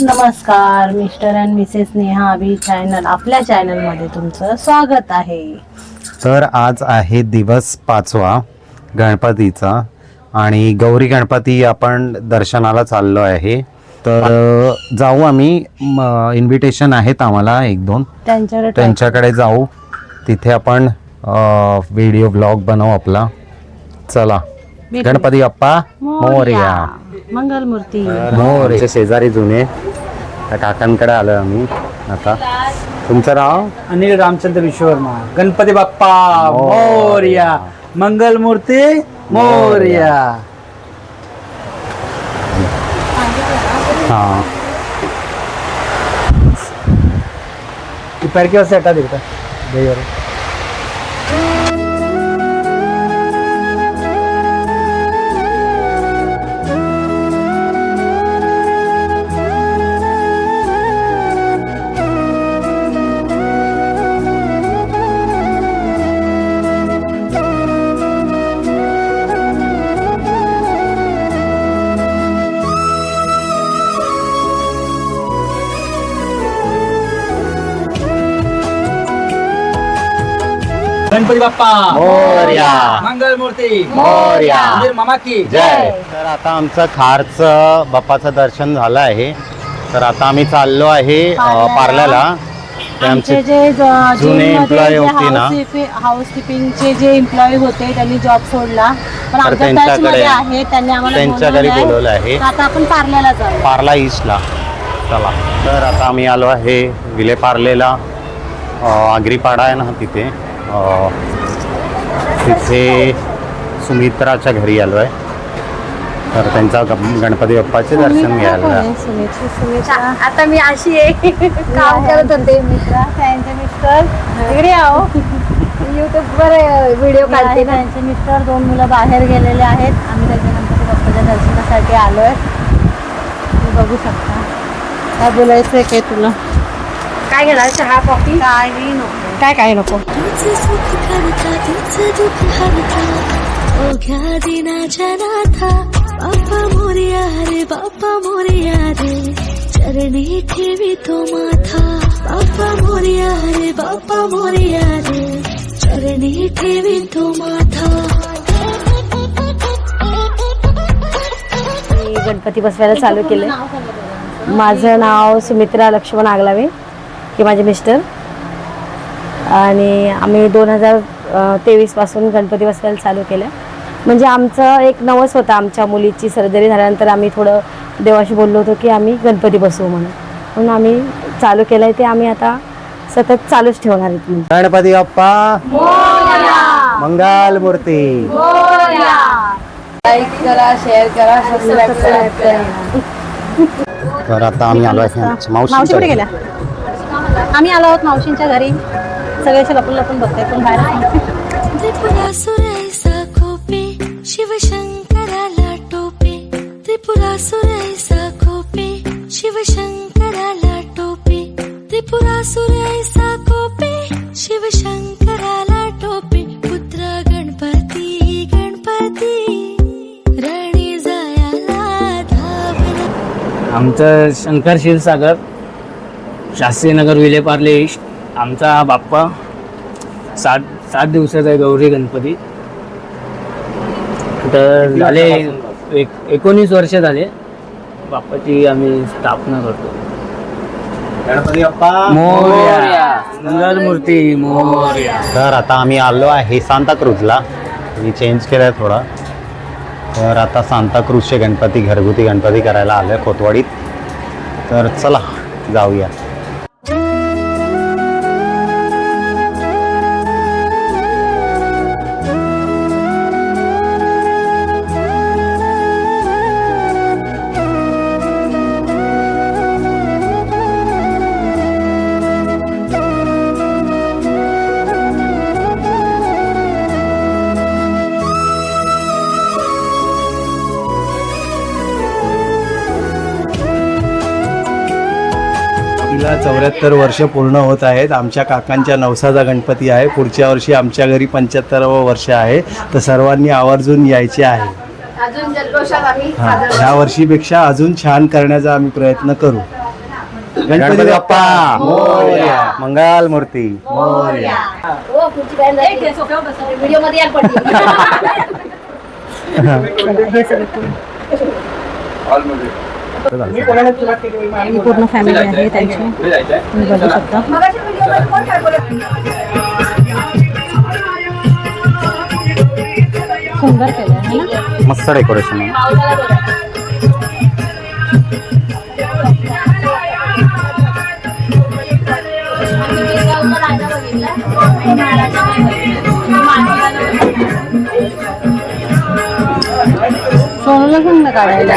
नमस्कार mister and Mrs Neha Abhi channel आपल्या चॅनलमध्ये तुमचं स्वागत आहे. तर आज आहे दिवस पाचवा गणपतीचा आणि गौरी गणपती आपण दर्शनाला चाललो आहे. तर जाऊ आम्ही इन्व्हिटेशन आहेत आम्हाला एक दोन. त्यांच्याकडे त्यांच्याकडे जाऊ. तिथे आपण व्हिडिओ ब्लॉग बनवू आपला. चला. गणपती बाप्पा मोरया. मंगलमूर्ती. मोरचे शेजारी जुने त्या काकांकडे आलो आम्ही. आता तुमचं नाव? अनिल रामचंद्र विश्ववर्मा. गणपती बाप्पा मोरया. मोर्या. मंगलमूर्ती मोर्या. हां. ती पैरकी वाजता हटा देता देवर गणपती बाप्पा मोरया. मंगलमूर्ती. मोरया. मंदिर मामा की जय. तर आता आमचं खारचं बाप्पाचं दर्शन झालं आहे. तर आता आम्ही चाललो आहे अ, पार्ल्याला. ते आमचे आमचे जे ज- जुने employee जे होते ना. हाऊस- हाऊसकीपिंगचे जे एम्प्लॉई होते त्यांनी जॉब सोडला. पण तर आमच्या त्यांच्याकडे- टचमध्ये आहे त्यांनी आम्हाला त्यांच्या घरी बोलवलंय. बोलवलं आहे. तर आता आपण पार्ल्याला जाऊ. पार्ला ईस्टला चला. तर आता आम्ही आलो आहे विले पार्लेला. अ, आगरीपाडा आहे ना तिथे. तिथे सुमित्राच्या घरी आलो आहे तर त्यांचा ग- गणपती बाप्पाचे दर्शन घ्यायला. सुमित्रा सुमित्रा. आता मी अशी आहे. काम करत होते. मित्रा त्यांचे मिस्टर. इकडे आहो. युट्यूब वर व्हिडिओ काढते त्यांचे मिस्टर दोन मुलं बाहेर गेलेले आहेत. आम्ही त्याच्या गणपती बाप्पाच्या दर्शनासाठी आलोय. तुम्ही बघू शकता. काय बोलायचं आहे काय तुला? काय घेणार चहा कॉफी? काही नको. काय काय नको? तुझं सुख करता तुझं दुःख हरता ओघ्या दिनाच्या नाथा बाप्पा मोरया रे बाप्पा मोरया रे चरणी ठेवी तो माथा बाप्पा मोरया रे बाप्पा मोरया रे चरणी ठेवी तो माथा मी गणपती बसवायला चालू केले माझं नाव सुमित्रा लक्ष्मण आगलावे. हे माझे मिस्टर. आणि आम्ही दोन हजार तेवीसपासून गणपती बसवायला चालू केलं. म्हणजे आमचं एक नवस होतं आमच्या मुलीची सर्जरी झाल्यानंतर आम्ही थोडं देवाशी बोललो होतो की आम्ही गणपती बसवू म्हणून. म्हणून आम्ही चालू केलं आहे ते आम्ही आता सतत चालूच ठेवणार आहेत गणपती बाप्पा. मंगल मूर्ती. तर आता आम्ही आलो आहे मावशी कुठे गेल्या? आम्ही आलो आहोत मावशींच्या घरी. सगळे असे लपून लपून बघताय पण बाहेर त्रिपुरासुरैसा खोपे शिवशंकराला टोपे. त्रिपुरासुरैसा खोपे शिवशंकराला टोपे. त्रिपुरासुरैसा खोपे शिवशंकराला टोपे. पुत्र गणपती गणपती. रणी जायाला धावला. आमचं शंकर क्षीरसागर शास्त्री नगर विलेपार्ले ईस्ट. आमचा बाप्पा सात सात दिवसाचा आहे गौरी गणपती. तर झाले एक एकोणीस वर्ष झाले बाप्पाची आम्ही स्थापना करतो. गणपती बाप्पा! मोर्या. मंगलमूर्ती मोर्या. तर आता आम्ही आलो आहे सांताक्रूजला. मी चेंज केलं आहे थोडा. तर आता सांताक्रूजचे गणपती घरगुती गणपती करायला आलो आहे कोतवाडीत. तर चला जाऊया. तिला चौऱ्याहत्तर वर्ष पूर्ण होत आहेत. आमच्या काकांच्या नवसाचा गणपती आहे. पुढच्या वर्षी आमच्या घरी पंच्याहत्तरावं वर्ष आहे. तर सर्वांनी आवर्जून यायचे आहे. अजून जल्लोषात आम्ही हां ह्या वर्षीपेक्षा अजून छान करण्याचा आम्ही प्रयत्न करू. गणपती बाप्पा! मंगल मूर्ती! ही पूर्ण फॅमिली आहे त्यांची. तुम्ही बघू शकता. सुंदर केलं आहे ना? मस्त डेकोरेशन आहे. सोनूला सांग ना काढायला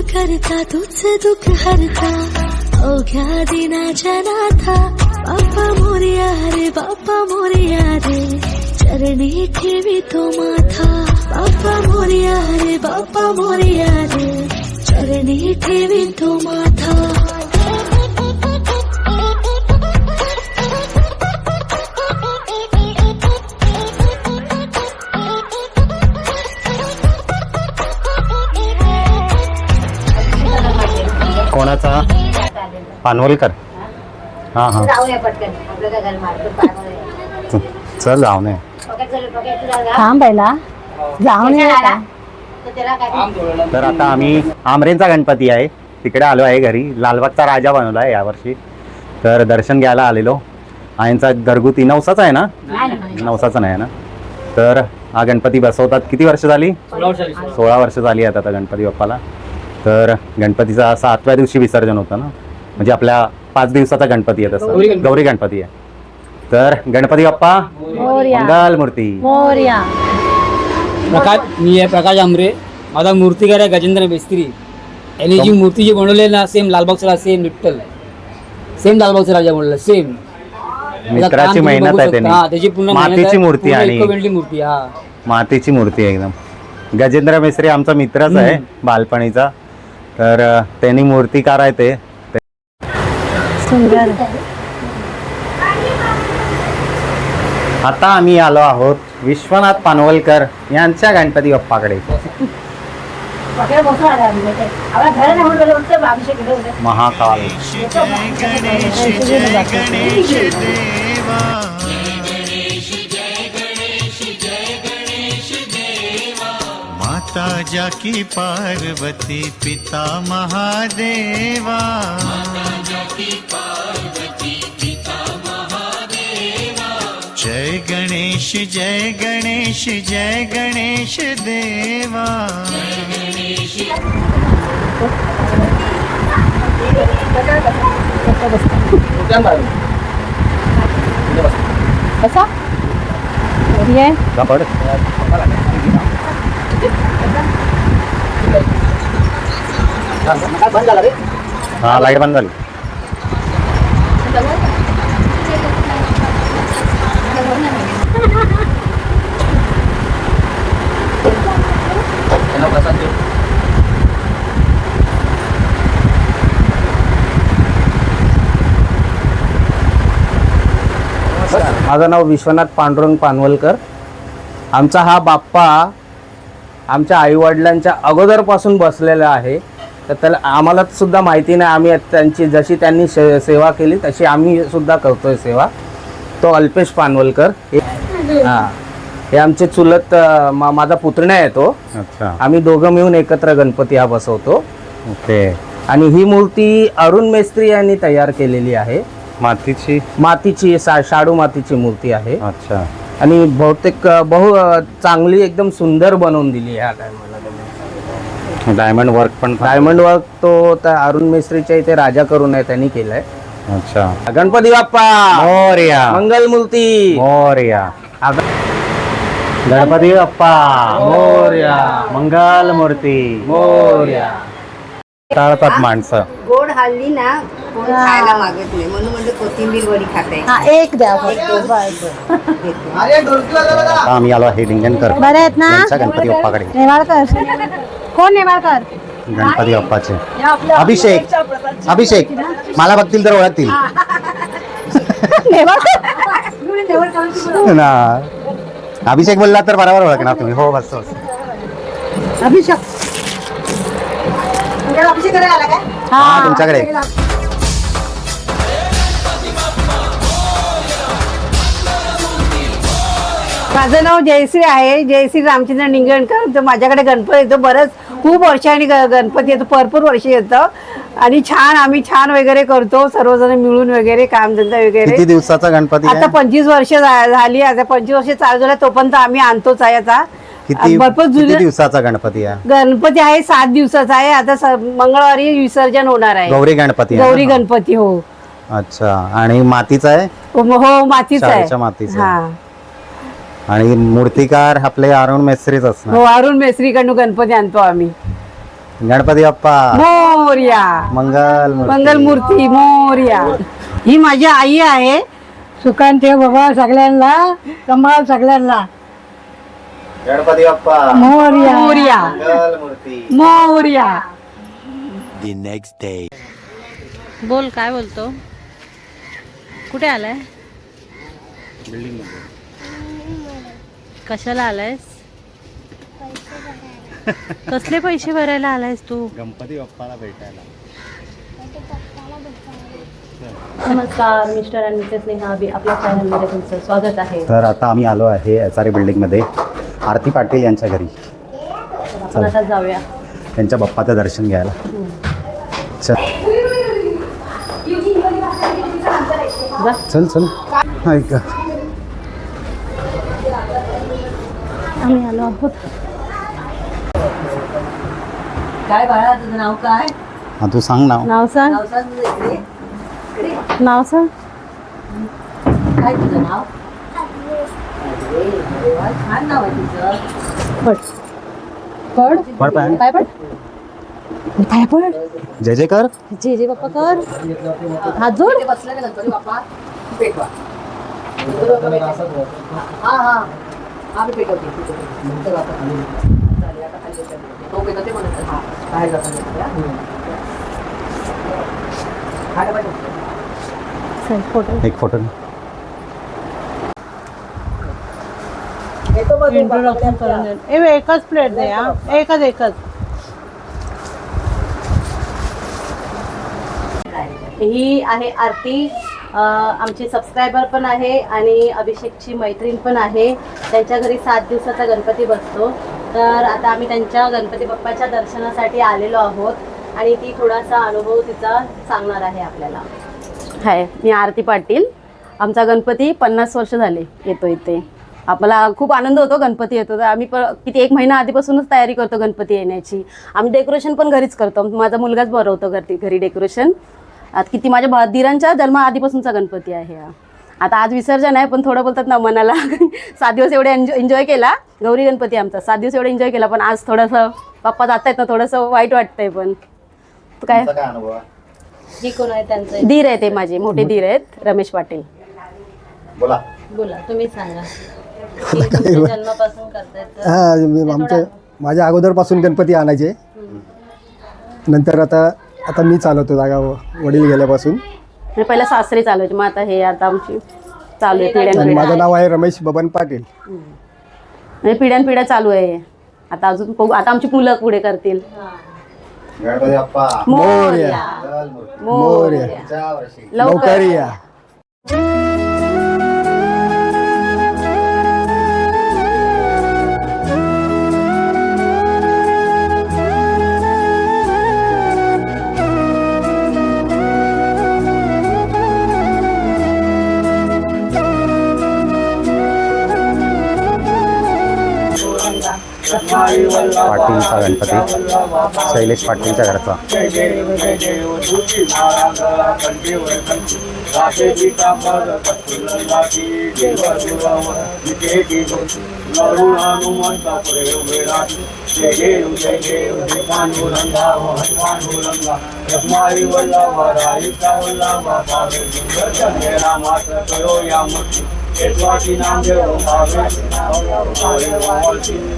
पण करता तुझं दुःख हरता. अवघ्या दिनाच्या नाथा बाप्पा मोरया रे बाप्पा मोरया रे चरणी ठेवी तो माथा बाप्पा मोरया रे बाप्पा मोरया रे चरणी ठेवी तो माथा. पानवलकर. हा हा. चल जाऊ नये थांब पहिला जाऊन ये. आता. तर आता आम्ही आमरेंचा गणपती आहे. तिकडे आलो आहे घरी. लालबागचा राजा बनवला आहे यावर्षी. तर दर्शन घ्यायला आलेलो. आईंचा घरगुती नवसाचा आहे ना? नवसाचा नाही आहे ना? तर हा गणपती बसवतात. किती वर्ष झाली. सोळा वर्ष झाली आहेत आता गणपती बाप्पाला. तर गणपतीचा सातव्या दिवशी विसर्जन होतं ना? म्हणजे आपल्या पाच दिवसाचा गणपती आहे तसं. गौरी गणपती. आहे. तर गणपती बाप्पा मोरया. मंगल मूर्ती मोरया. प्रकाश मी आहे प्रकाश आमरे माझा मूर्तिकार आहे गजेंद्र मिस्त्री. यांनी जी मूर्ती जी बनवली आहे ना सेम लालबागचा सेम विठ्ठल सेम लालबागचा राजा बनवला सेम मित्राची मेहनत आहे त्याची पूर्ण त्यांनी मेहनत आहे. मातीची मूर्ती पूर्ण आणि मूर्ती हा. मातीची मूर्ती आहे एकदम. गजेंद्र मिस्त्री आमचा मित्रच आहे बालपणीचा. तर त्यांनी मूर्तिकार आहे ते. सुंदर. आता आम्ही आलो आहोत विश्वनाथ पानवलकर यांच्या गणपती बाप्पाकडे. महाकाल. माता जाकी पार्वती पिता महादेवा. गणेश जय गणेश जय गणेश देवा। कसा ये कापड हा लाईट बंद झाली माझं नाव विश्वनाथ पांडुरंग पानवलकर. आमचा हा बाप्पा आमच्या आईवडिलांच्या अगोदरपासून बसलेला आहे. तर त्याला आम्हाला सुद्धा माहिती नाही. आम्ही त्यांची जशी त्यांनी से सेवा केली तशी आम्ही सुद्धा करतोय सेवा. तो अल्पेश पानवलकर. हां. हां आमचे चुलत मा- माझा पुतण्या आहे तो. अच्छा. आम्ही दोघं मिळून एकत्र गणपती हा बसवतो. ओके. आणि ही मूर्ती अरुण मेस्त्री यांनी तयार केलेली आहे. मातीची? मातीची सा शाडू मातीची मूर्ती आहे. अच्छा. आणि बहुतेक अ, बहु अ, चांगली एकदम सुंदर बनवून दिली ह्या टायमाला त्यांनी. डायमंड वर्क पण डायमंड वर्क तो त्या अरुण मिस्त्रीच्या इथे राजा करून आहे त्यांनी केलाय. अच्छा. गणपती बाप्पा! मोर्या. मंगल मूर्ती! मोर्या. गणपती बाप्पा. मोर्या. मंगल मूर्ती मोर्या. टाळतात माणसं. गोड हल्ली ना कोण खायला मागत नाही. म्हणून म्हणजे कोथिंबीर वडी खाते. हा एक द्या फक्त. बस. आता आम्ही आलो आहे लिंगणकर बरे आहेत ना? यांच्या गणपती बाप्पाकडे. नेवाळकर कोण नेवाळकर गणपती बाप्पाचे. अभिषेक. अभिषेक. मला बघतील तर ओळखतील. ना. अभिषेक बोलला तर बरोबर ओळखणार तुम्ही. हो बस अभिषेक. हा तुमच्याकडे. माझं नाव जयश्री आहे. जयश्री रामचंद्र निंगणकर. तर माझ्याकडे गणपती येतो बरंच खूप वर्षांनी ग- गणपती येतो. भरपूर वर्ष येतं. आणि छान आम्ही छान वगैरे करतो. सर्वजण मिळून वगैरे कामधंदा किती वगैरे दिवसाचा गणपती आता पंचवीस वर्ष झा- झाली. आता पंचवीस वर्ष चालू झालं. तोपर्यंत आम्ही आणतोच आहे आता. किती भरपूर किती जुने दिवसाचा गणपती आहे? गणपती आहे. सात दिवसाचा आहे. आता स- मंगळवारी विसर्जन होणार आहे. गौरी गणपती आहे गौरी ना? गणपती हो. अच्छा. आणि मातीचा आहे? हो हो, मातीच आहे. मातीचं. हा. आणि मूर्तिकार आपले अरुण मेस्त्रीच हो असणार अरुण मेसरीकडून गणपती आणतो आम्ही. गणपती बाप्पा. मोर्या. मंगल मूर्ती. मंगलमूर्ती मोर्या. ही माझी आई आहे. ठेव बाबा सगळ्यांना कमाल सगळ्यांना. गणपती बाप्पा. मोर्या. मोर्या. मंगल मूर्ती. मोर्या. बोल काय बोलतो? कुठे आलाय? कशाला आलायस? कसले पैसे भरायला आलायस तू? गणपती बाप्पाला भेटायला. नमस्कार मिस्टर आणि मिसेस नेहा बी आपल्या चॅनलमध्ये तुमचं स्वागत आहे. तर आता आम्ही आलो आहे एस आर बिल्डिंगमध्ये. आरती पाटील यांच्या घरी. आपण आता जाऊया. त्यांच्या बाप्पाचं दर्शन घ्यायला. चल. चल चल. ऐक आम्ही आलो आहोत. काय बाळा तुझं नाव काय? हा तू सांग ना नाव सांग. नाव सांग काय तुझं नाव? छान नाव आहे तुझं. पड. पड. पड पाय. पाय पड? पाय पड? जय जय कर. जे जे बाप्पा कर. हात जोड. बसले ना गणपती बाप्पा. पेटवा गणपती बाप्पा पेटवा. हा हा. हा पेटवते गणपती बाप्पा खाली. चालेल, आता खाली. तो पेटवते म्हणत हा बाहेर एक फोटो इंट्रोडक्शन करून एकच प्लेट दे हा? एकच एकच. ही आहे आरती. आमची सबस्क्रायबर पण आहे आणि अभिषेकची मैत्रीण पण आहे. त्यांच्या घरी सात दिवसाचा गणपती बसतो. तर आता आम्ही त्यांच्या गणपती बाप्पाच्या दर्शनासाठी आलेलो आहोत. आणि ती थोडासा अनुभव तिचा सांगणार आहे आपल्याला. हाय मी आरती पाटील. आमचा गणपती पन्नास वर्ष झाले येतो इथे. आपला खूप आनंद होतो गणपती येतो. तर आम्ही प किती एक महिना आधीपासूनच तयारी करतो गणपती येण्याची. आम्ही डेकोरेशन पण घरीच करतो. माझा मुलगाच भरवतो घरी घरी डेकोरेशन. आता किती माझ्या भा दिरांच्या जन्मा आधीपासूनचा गणपती आहे हा. आता आज विसर्जन आहे पण थोडं बोलतात ना मनाला. सात दिवस एवढे एन्जॉय एन्जॉय केला. गौरी गणपती आमचा. सात दिवस एवढे एन्जॉय केला पण आज थोडंसं पप्पा जात आहेत ना थोडंसं वाईट वाटतंय पण. काय? काय अनुभव आहे? ही कोण आहे त्यांचं. दीर आहे ते माझे मोठे दीर आहेत रमेश पाटील. बोला. बोला तुम्ही सांगा. की तुमच्या जन्मापासून करतायत तर. हा मी आमच्या माझ्या अगोदरपासून गणपती आणायचे. नंतर आता आता मी चालवतो जागा वडील गेल्यापासून. म्हणजे पहिला सासरे चालवायचे मग आता हे आता आमची चालू आहे पिढ्यान आणि माझं पिढ्या नाव आहे रमेश बबन पाटील. म्हणजे पिढ्यान पिढ्या चालू आहे. आता अजून बघू आता आमची मुलं पुढे करतील. गणपती बाप्पा. मोरया. मोरया. लवकर या. पाटीलचा गणपती. शैलेश पाटीलच्या घरचा गरुड वल्ला वराई का वल्ला माता देव जय मेरा जय पांडुरंगा करो या मुक्ति केशवाची नाम देव भावे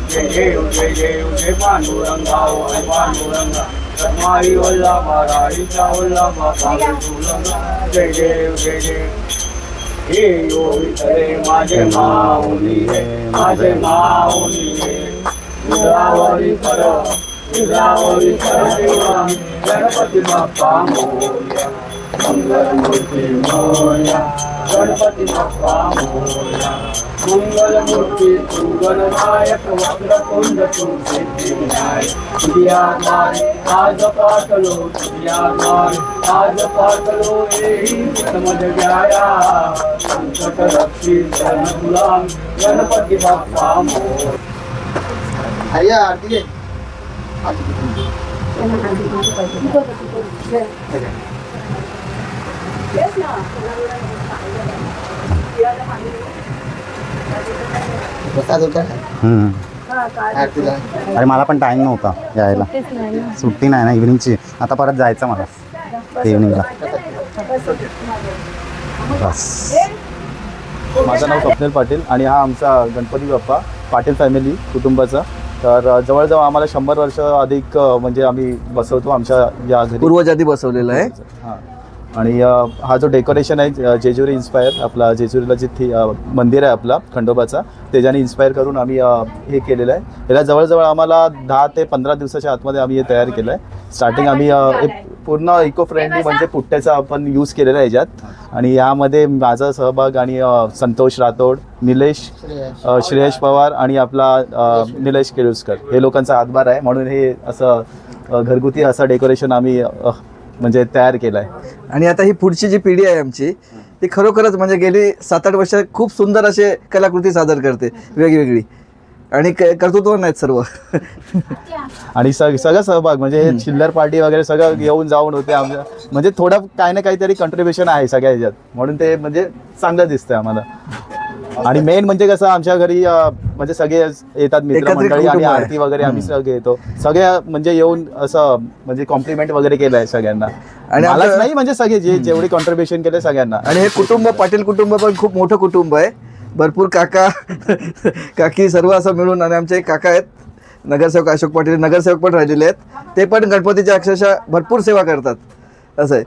जय देव जय देव जय पांडुरंगा ओ हरी पांडुरंगा रखमाई वल्लभा राईचा वल्लभा पावे सुंदर जय देव हे योगितरे माझे माऊली रे माझे माऊली रे तुझावरी कर तुझावरी कर देवा गणपती बाप्पा मोर्या मंगलमूर्ती मोर्या गणपती बाप्पा मोर्या मंगलमूर्ती तू गणनायक वक्रतुंड तू सिद्धिविनायक तुझ्या द्वारे आज समज संकट रक्षी तुला गणपती बाप्पा अरे मला पण टाईम नव्हता यायला. सुट्टी नाही ना इव्हिनिंगची आता परत जायचं मला. इव्हिनिंगला बस माझं नाव स्वप्नील पाटील आणि हा आमचा गणपती बाप्पा पाटील फॅमिली कुटुंबाचा. तर जवळजवळ आम्हाला शंभर वर्ष अधिक म्हणजे आम्ही बसवतो आमच्या या घरी. पूर्वजाती बसवलेलं आहे. हां. आणि हा जो डेकोरेशन आहे जेजुरी इन्स्पायर आपला जेजुरीला जे थी मंदिर आहे आपला खंडोबाचा त्याच्याने इन्स्पायर करून आम्ही हे केलेलं आहे. याला जवळजवळ आम्हाला दहा ते पंधरा दिवसाच्या आतमध्ये आम्ही हे तयार केलं आहे. स्टार्टिंग आम्ही एक पूर्ण इको फ्रेंडली म्हणजे पुट्ट्याचा आपण यूज केलेला आहे याच्यात. आणि यामध्ये माझा सहभाग आणि संतोष राठोड निलेश श्रेयश पवार आणि आपला निलेश केळुसकर. हे लोकांचा हातभार आहे. म्हणून हे असं घरगुती असं डेकोरेशन आम्ही म्हणजे तयार केलं आहे आणि आता ही पुढची जी पिढी आहे आमची ती खरोखरच म्हणजे गेली सात आठ वर्ष खूप सुंदर असे कलाकृती सादर करते वेगवेगळी. आणि कर्तृत्व आहेत सर्व. आणि सग सगळं सहभाग म्हणजे हे चिल्लर पार्टी वगैरे सगळं येऊन जाऊन होते आमच्या म्हणजे थोडं काही ना काहीतरी कंट्रीब्युशन आहे सगळ्या ह्याच्यात. म्हणून ते म्हणजे चांगलं दिसतंय आम्हाला. आणि मेन म्हणजे कसं आमच्या घरी म्हणजे सगळे येतात मित्रमंडळी आणि. आरती वगैरे आम्ही सगळे येतो. सगळ्या म्हणजे येऊन असं म्हणजे कॉम्प्लिमेंट वगैरे केलं आहे सगळ्यांना. आणि मलाच नाही म्हणजे सगळे जे जेवढे कॉन्ट्रीब्युशन केले सगळ्यांना. आणि हे कुटुंब पाटील कुटुंब पण खूप मोठं कुटुंब आहे. भरपूर काका काकी सर्व असं मिळून आणि आमचे काका आहेत. नगरसेवक अशोक पाटील नगरसेवक पण राहिलेले आहेत. ते पण गणपतीच्या अक्षरशः भरपूर सेवा करतात. असं आहे.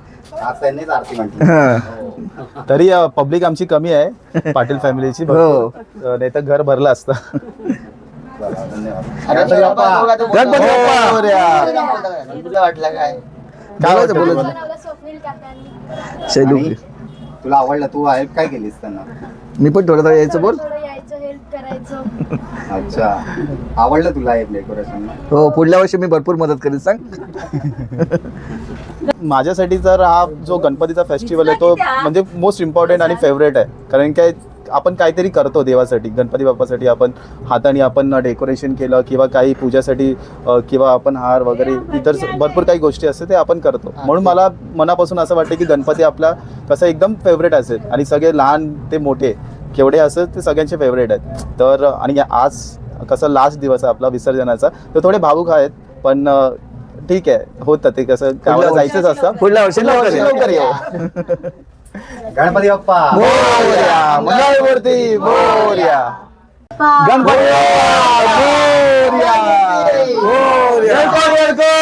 हां. तरी पब्लिक आमची कमी आहे पाटील फॅमिलीची हो. नाही तर घर भरलं असतं गणपती बाप्पा बोलायचं बोलायचं शैलू तुला आवडलं तू हेल्प काय केलीस त्यांना मी पण थोडं थोडं यायचं बोल अच्छा आवडलं तुला हे डेकोरेशन हो पुढल्या वर्षी मी भरपूर मदत करेन सांग माझ्यासाठी तर हा जो गणपतीचा फेस्टिवल आहे तो म्हणजे मोस्ट इम्पॉर्टंट आणि फेवरेट आहे. कारण काय आपण काहीतरी करतो देवासाठी गणपती बाप्पासाठी आपण हाताने आपण डेकोरेशन केलं किंवा काही पूजासाठी किंवा आपण हार वगैरे इतर भरपूर काही गोष्टी असते ते आपण करतो. म्हणून मला मनापासून असं वाटतं की गणपती आपला कसं एकदम फेवरेट असेल आणि सगळे लहान ते मोठे केवढे असेल ते सगळ्यांचे फेवरेट आहेत. तर आणि आज कसं लास्ट दिवस आहे आपला विसर्जनाचा तर थोडे भावूक आहेत पण ठीक आहे होतं ते कसं गावाला जायचंच असतं. पुढल्या वर्षी लवकर या. लवकर येऊ गणपती बाप्पा. मोरया मंगळवरती मोरया. गणपती मोरया मोरया. गणपती